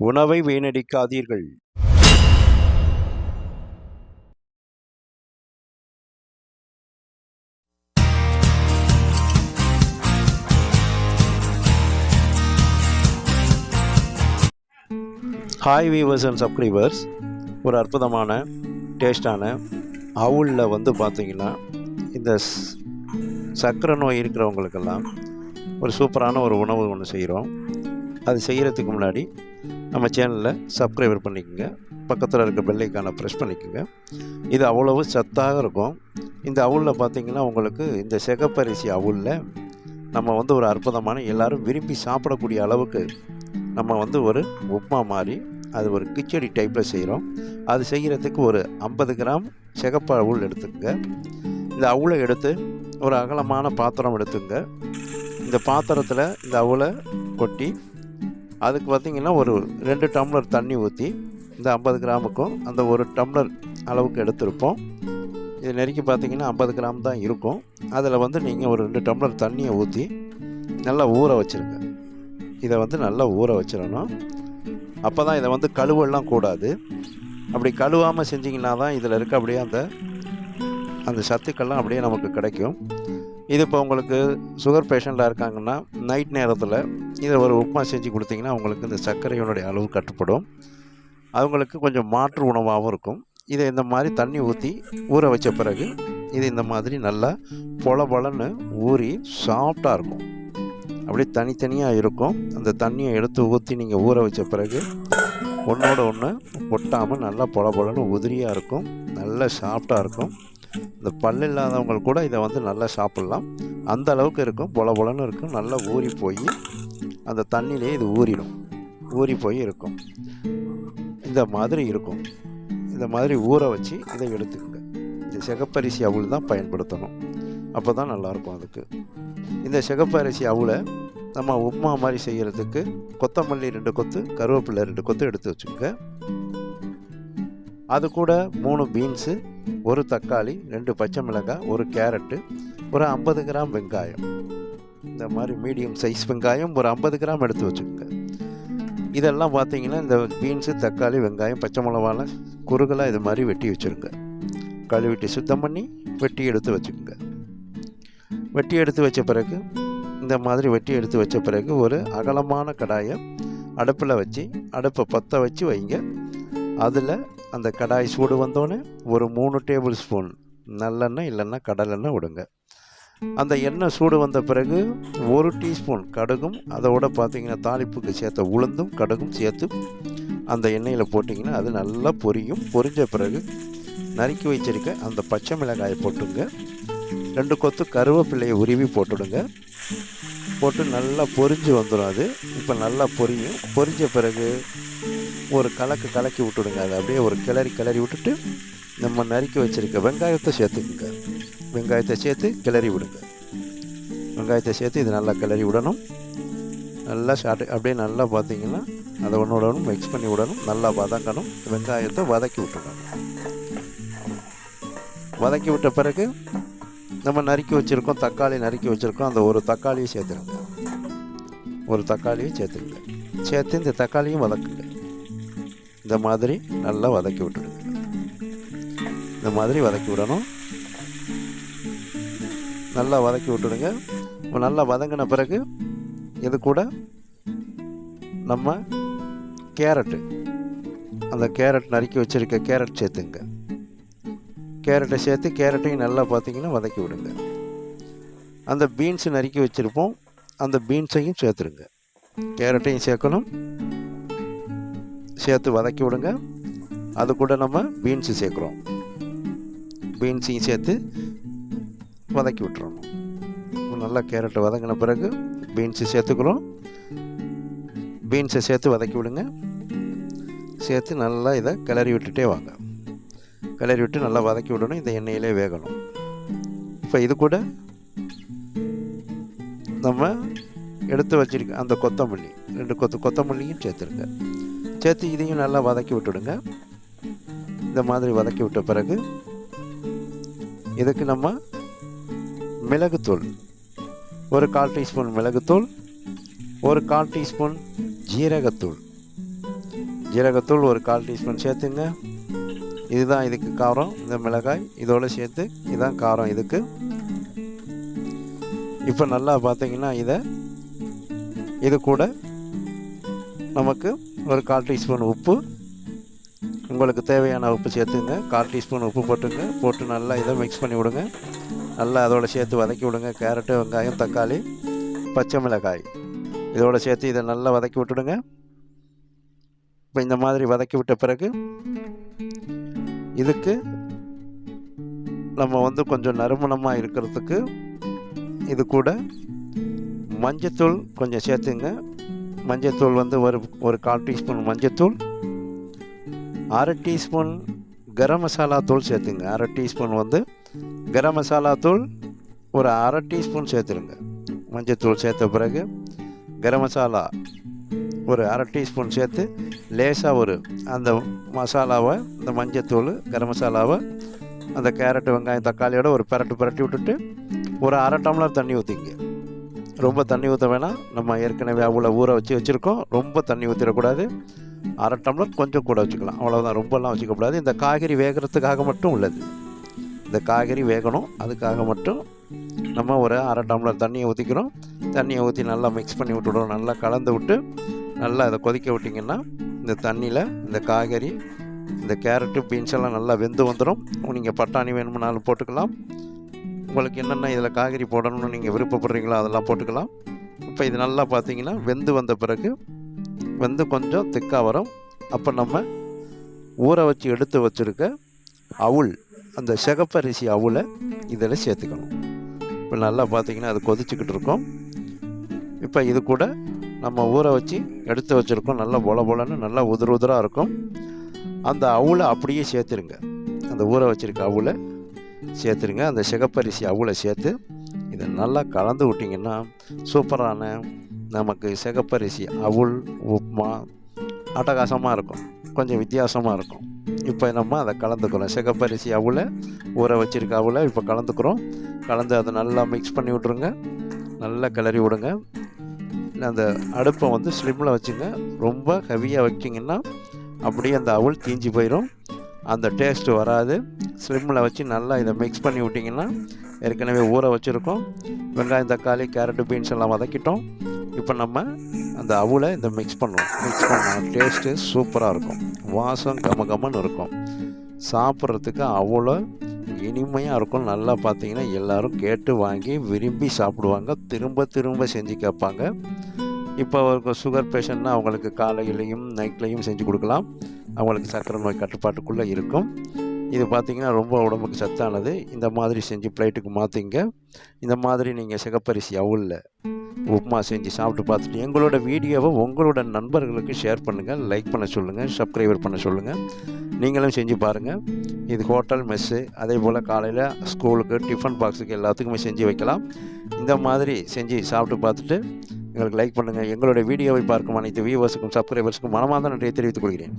உணவை வீணடிக்காதீர்கள். Hi viewers and subscribers ஒரு அற்புதமான டேஸ்டான அவுளில் வந்து பார்த்தீங்கன்னா இந்த ஸ்- சர்க்கரை நோய் இருக்கிறவங்களுக்கெல்லாம் ஒரு சூப்பரான ஒரு உணவு ஒன்று செய்கிறோம் அது செய்கிறதுக்கு முன்னாடி நம்ம சேனலில் சப்ஸ்கிரைபர் பண்ணிக்கோங்க. பக்கத்தில் இருக்க பெல்லைக்கான ப்ரெஸ் பண்ணிக்கோங்க. இது அவ்வளவு சத்தாக இருக்கும். இந்த அவுளில் பார்த்தீங்கன்னா உங்களுக்கு இந்த சிகப்பரிசி அவுளில் நம்ம வந்து ஒரு அற்புதமான எல்லாரும் விரும்பி சாப்பிடக்கூடிய அளவுக்கு நம்ம வந்து ஒரு உப்மா மாதிரி அது ஒரு கிச்சடி டைப்பில் செய்கிறோம் அது செய்கிறதுக்கு ஒரு ஐம்பது கிராம் சிகப்பு அவுள் எடுத்துக்கோங்க. இந்த அவுளை எடுத்து ஒரு அகலமான பாத்திரம் எடுத்துங்க இந்த பாத்திரத்தில் இந்த அவுளை கொட்டி அதுக்கு பார்த்திங்கன்னா ஒரு ரெண்டு டம்ளர் தண்ணி ஊற்றி இந்த ஐம்பது கிராமுக்கும் அந்த ஒரு டம்ளர் அளவுக்கு எடுத்திருப்போம். இது நெருக்கி பார்த்தீங்கன்னா ஐம்பது கிராம் தான் இருக்கும். அதில் வந்து நீங்கள் ஒரு ரெண்டு டம்ளர் தண்ணியை ஊற்றி நல்லா ஊற வச்சுருங்க. இதை வந்து நல்லா ஊற வச்சிடணும். அப்போ தான் இதை வந்து கழுவெல்லாம் கூடாது. அப்படி கழுவாமல் செஞ்சிங்கன்னா தான் இதில் இருக்க அப்படியே அந்த அந்த சத்துக்கள்லாம் அப்படியே நமக்கு கிடைக்கும். இது இப்போ உங்களுக்கு சுகர் பேஷண்ட்டாக இருக்காங்கன்னா நைட் நேரத்தில் இதை ஒரு உப்புமா செஞ்சு கொடுத்தீங்கன்னா அவங்களுக்கு இந்த சர்க்கரையினுடைய அளவு கட்டுப்படும். அவங்களுக்கு கொஞ்சம் மாற்று உணவாகவும் இருக்கும். இதை இந்த மாதிரி தண்ணி ஊற்றி ஊற வச்ச பிறகு இது இந்த மாதிரி நல்லா பொல பொலன்னு ஊறி சாஃப்டாக இருக்கும். அப்படியே தனித்தனியாக இருக்கும். அந்த தண்ணியை எடுத்து ஊற்றி நீங்கள் ஊற வச்ச பிறகு ஒன்றோட ஒன்று ஒட்டாமல் நல்லா பொல பொலன்னு உதிரியாக இருக்கும். நல்லா சாஃப்டாக இருக்கும். இந்த பல் இல்லாதவங்க கூட இதை வந்து நல்லா சாப்பிட்லாம். அந்த அளவுக்கு இருக்கும். பொல பொலன்னு இருக்கும். நல்லா ஊறி போய் அந்த தண்ணியிலே இது ஊறிடும். ஊறி போய் இருக்கும். இந்த மாதிரி இருக்கும். இந்த மாதிரி ஊற வச்சு இதை எடுத்துக்கோங்க. இந்த சிகப்பரிசி அவள் தான் பயன்படுத்தணும். அப்போ தான் நல்லாயிருக்கும் அதுக்கு. இந்த சிகப்பரிசி அவளை நம்ம உப்புமா மாதிரி செய்கிறதுக்கு கொத்தமல்லி ரெண்டு கொத்து கருவேப்பிலை ரெண்டு கொத்து எடுத்து வச்சுக்கோங்க. அது கூட மூணு பீன்ஸு ஒரு தக்காளி ரெண்டு பச்சை மிளகாய் ஒரு கேரட்டு ஒரு ஐம்பது கிராம் வெங்காயம். இந்த மாதிரி மீடியம் சைஸ் வெங்காயம் ஒரு ஐம்பது கிராம் எடுத்து வச்சுக்கோங்க. இதெல்லாம் பார்த்தீங்கன்னா இந்த பீன்ஸு தக்காளி வெங்காயம் பச்சை மிளகாலாம் குறுகலாக இது மாதிரி வெட்டி வச்சுருங்க. கழுவிட்டு சுத்தம் பண்ணி வெட்டி எடுத்து வச்சுக்கோங்க. வெட்டி எடுத்து வச்ச பிறகு இந்த மாதிரி வெட்டி எடுத்து வச்ச பிறகு ஒரு அகலமான கடாயை அடுப்பில் வச்சு அடுப்பை பற்ற வச்சு வைங்க. அதில் அந்த கடாய் சூடு வந்தோடனே ஒரு மூணு டேபிள் ஸ்பூன் நல்லெண்ணெய் இல்லைன்னா கடலெண்ணெய் விடுங்க. அந்த எண்ணெய் சூடு வந்த பிறகு ஒரு டீஸ்பூன் கடுகும் அதோட பார்த்திங்கன்னா தாளிப்புக்கு சேர்த்த உளுந்தும் கடுகும் சேர்த்து அந்த எண்ணெயில் போட்டிங்கன்னா அது நல்லா பொரியும். பொரிஞ்ச பிறகு நறுக்கி வச்சிருக்க அந்த பச்சை மிளகாயை போட்டுங்க. ரெண்டு கொத்து கருவேப்பிலையை உருவி போட்டுடுங்க. போட்டு நல்லா பொரிஞ்சு வந்துடும் அது. இப்போ நல்லா பொரியும். பொரிஞ்ச பிறகு ஒரு கலக்கு கலக்கி விட்டுடுங்க. அதை அப்படியே ஒரு கிளறி கிளறி விட்டுட்டு நம்ம நறுக்கி வச்சுருக்க வெங்காயத்தை சேர்த்துக்குங்க. வெங்காயத்தை சேர்த்து கிளறி விடுங்க. வெங்காயத்தை சேர்த்து இது நல்லா கிளறி விடணும். நல்லா ஷார்ட் அப்படியே நல்லா பார்த்தீங்கன்னா அதை ஒன்று விடணும் மிக்ஸ் பண்ணி விடணும். நல்லா வதக்கணும் வெங்காயத்தை வதக்கி விட்டுடணும். வதக்கி விட்ட பிறகு நம்ம நறுக்கி வச்சுருக்கோம் தக்காளி நறுக்கி வச்சுருக்கோம் அந்த ஒரு தக்காளியை சேர்த்துருங்க. ஒரு தக்காளியை சேர்த்துருங்க. சேர்த்து இந்த தக்காளியும் வதக்குங்க. இந்த மாதிரி நல்லா வதக்கி விட்டுடுங்க. இந்த மாதிரி வதக்கி விடணும். நல்லா வதக்கி விட்டுடுங்க. நல்லா வதங்கின பிறகு இது கூட நம்ம கேரட்டு. அந்த கேரட் நறுக்கி வச்சுருக்க கேரட் சேர்த்துங்க. கேரட்டை சேர்த்து கேரட்டையும் நல்லா பார்த்தீங்கன்னா வதக்கி விடுங்க. அந்த பீன்ஸு நறுக்கி வச்சுருப்போம். அந்த பீன்ஸையும் சேர்த்துருங்க கேரட்டையும் சேர்க்கணும். சேர்த்து வதக்கி விடுங்க. அது கூட நம்ம பீன்ஸு சேர்க்குறோம். பீன்ஸையும் சேர்த்து வதக்கி விட்டுறணும். நல்லா கேரட்டை வதங்கின பிறகு பீன்ஸு சேர்த்துக்கிறோம். பீன்ஸை சேர்த்து வதக்கி விடுங்க. சேர்த்து நல்லா இதை கிளறி விட்டுட்டே வாங்க. கிளறி விட்டு நல்லா வதக்கி விடணும் இந்த எண்ணெயிலே வேகணும். இப்போ இது கூட நம்ம எடுத்து வச்சிருக்க அந்த கொத்தமல்லி ரெண்டு கொத்து கொத்தமல்லியும் சேர்த்துருங்க. சேர்த்து இதையும் நல்லா வதக்கி விட்டுடுங்க. இந்த மாதிரி வதக்கி விட்ட பிறகு இதுக்கு நம்ம மிளகுத்தூள் ஒரு கால் டீஸ்பூன் மிளகுத்தூள் ஒரு கால் டீஸ்பூன் ஜீரகத்தூள். ஜீரகத்தூள் ஒரு கால் டீஸ்பூன் சேர்த்துங்க. இதுதான் இதுக்கு காரம் இந்த மிளகாய் இதோடு சேர்த்து இதுதான் காரம் இதுக்கு. இப்போ நல்லா பார்த்தீங்கன்னா இதை இது கூட நமக்கு ஒரு கால் டீஸ்பூன் உப்பு. உங்களுக்கு தேவையான உப்பு சேர்த்துங்க. கால் டீஸ்பூன் உப்பு போட்டுங்க. போட்டு நல்லா இதை மிக்ஸ் பண்ணி விடுங்க. நல்லா அதோட சேர்த்து வதக்கி விடுங்க. கேரட்டு வெங்காயம் தக்காளி பச்சை மிளகாய். இதோட சேர்த்து இதை நல்லா வதக்கி விட்டுடுங்க. இப்போ இந்த மாதிரி வதக்கி விட்ட பிறகு இதுக்கு நம்ம வந்து கொஞ்சம் நறுமணமாக இருக்கிறதுக்கு இது கூட மஞ்சத்தூள் கொஞ்சம் சேர்த்துங்க. மஞ்சத்தூள் வந்து ஒரு ஒரு கால் டீஸ்பூன் மஞ்சத்தூள் அரை டீஸ்பூன் கரம் மசாலா தூள் சேர்த்துங்க. அரை டீஸ்பூன் வந்து கரம் மசாலா தூள் ஒரு அரை டீஸ்பூன் சேர்த்துருங்க. மஞ்சத்தூள் சேர்த்த பிறகு கரம் மசாலா ஒரு அரை டீஸ்பூன் சேர்த்து லேசாக ஒரு அந்த மசாலாவை இந்த மஞ்சத்தூள் கரம் மசாலாவை அந்த கேரட்டு வெங்காயம் தக்காளியோட ஒரு பரட்டு பரட்டி விட்டுட்டு ஒரு அரை டம்ளர் தண்ணி ஊற்றிங்க ரொம்ப தண்ணி ஊற்ற வேணாம். நம்ம ஏற்கனவே அவ்வளோ ஊற வச்சு வச்சுருக்கோம். ரொம்ப தண்ணி ஊற்றிடக்கூடாது அரை டம்ளர் கொஞ்சம் கூட வச்சுக்கலாம். அவ்வளோதான் ரொம்பலாம் வச்சுக்கக்கூடாது. இந்த காய்கறி வேகிறதுக்காக மட்டும் உள்ளது. இந்த காய்கறி வேகணும். அதுக்காக மட்டும் நம்ம ஒரு அரை டம்ளர் தண்ணியை ஊற்றிக்கிறோம் தண்ணியை ஊற்றி நல்லா மிக்ஸ் பண்ணி விட்டுடுறோம். நல்லா கலந்து விட்டு நல்லா அதை கொதிக்க விட்டிங்கன்னா இந்த தண்ணியில் இந்த காய்கறி இந்த கேரட்டு பீன்ஸ் எல்லாம் நல்லா வெந்து வந்துடும் நீங்கள் பட்டாணி வேணும்னாலும் போட்டுக்கலாம். உங்களுக்கு என்னென்ன இதில் காய்கறி போடணும்னு நீங்கள் விருப்பப்படுறீங்களோ அதெல்லாம் போட்டுக்கலாம். இப்போ இது நல்லா பார்த்தீங்கன்னா வெந்து வந்த பிறகு வெந்து கொஞ்சம் திக்காக வரும். அப்போ நம்ம ஊற வச்சு எடுத்து வச்சுருக்க அவுள் அந்த சிகப்பரிசி அவுளை இதில் சேர்த்துக்கணும். இப்போ நல்லா பார்த்தீங்கன்னா அது கொதிச்சுக்கிட்டு இருக்கும். இப்போ இது கூட நம்ம ஊற வச்சு எடுத்து வச்சுருக்கோம். நல்லா பொல பொலன்னு நல்லா உதிர உதிராக இருக்கும். அந்த அவுளை அப்படியே சேர்த்துருங்க. அந்த ஊற வச்சுருக்க அவுளை சேர்த்துருங்க. அந்த சிகப்பரிசி அவுளை சேர்த்து இதை நல்லா கலந்து விட்டிங்கன்னா சூப்பரான நமக்கு சிகப்பரிசி அவுள் உப்புமா அட்டகாசமாக இருக்கும். கொஞ்சம் வித்தியாசமாக இருக்கும். இப்போ நம்ம அதை கலந்துக்கிறோம். சிகப்பரிசி அவுளை ஊற வச்சிருக்க அவுளை இப்போ கலந்துக்கிறோம். கலந்து அதை நல்லா மிக்ஸ் பண்ணி விட்ருங்க நல்லா கிளறி விடுங்க. அந்த அடுப்பை வந்து ஸ்லிம்மில் வச்சுங்க. ரொம்ப ஹெவியாக வைக்கிங்கன்னா அப்படியே அந்த அவுள் தீஞ்சு போயிடும் அந்த டேஸ்ட்டு வராது. ஸ்லிம்மில் வச்சு நல்லா இதை மிக்ஸ் பண்ணி விட்டிங்கன்னா ஏற்கனவே ஊற வச்சுருக்கோம். வெங்காயம் தக்காளி கேரட்டு பீன்ஸ் எல்லாம் வதக்கிட்டோம். இப்போ நம்ம அந்த அவுளை இந்த மிக்ஸ் பண்ணுவோம். மிக்ஸ் பண்ணால் டேஸ்ட்டு சூப்பராக இருக்கும். வாசம் கம கமன்னு இருக்கும். சாப்பிட்றதுக்கு அவ்வளோ இனிமையாக இருக்கும். நல்லா பார்த்தீங்கன்னா எல்லோரும் கேட்டு வாங்கி விரும்பி சாப்பிடுவாங்க. திரும்ப திரும்ப செஞ்சு கேட்பாங்க. இப்போ ஒரு சுகர் பேஷண்ட்னா அவங்களுக்கு காலையிலையும் நைட்லேயும் செஞ்சு கொடுக்கலாம். அவங்களுக்கு சர்க்கரை நோய் கட்டுப்பாட்டுக்குள்ளே இருக்கும். இது பார்த்திங்கன்னா ரொம்ப உடம்புக்கு சத்தானது. இந்த மாதிரி செஞ்சு பிளேட்டுக்கு மாற்றிங்க இந்த மாதிரி நீங்கள் சிகப்பரிசி அவுளில் உப்புமா செஞ்சு சாப்பிட்டு பார்த்துட்டு எங்களோட வீடியோவை உங்களோட நண்பர்களுக்கு ஷேர் பண்ணுங்கள் லைக் பண்ண சொல்லுங்கள் சப்ஸ்கிரைபர் பண்ண சொல்லுங்கள் நீங்களும் செஞ்சு பாருங்கள் இது ஹோட்டல் மெஸ்ஸு அதே போல் காலையில் ஸ்கூலுக்கு டிஃபன் பாக்ஸுக்கு எல்லாத்துக்குமே செஞ்சு வைக்கலாம். இந்த மாதிரி செஞ்சு சாப்பிட்டு பார்த்துட்டு எங்களுக்கு லைக் பண்ணுங்கள் எங்களுடைய வீடியோவை பார்க்கும் அனைத்து வியூவர்ஸுக்கும் சப்ஸ்கிரைபர்ஸுக்கும் மனமார்ந்த நன்றியை தெரிவித்துக் கொள்கிறேன்.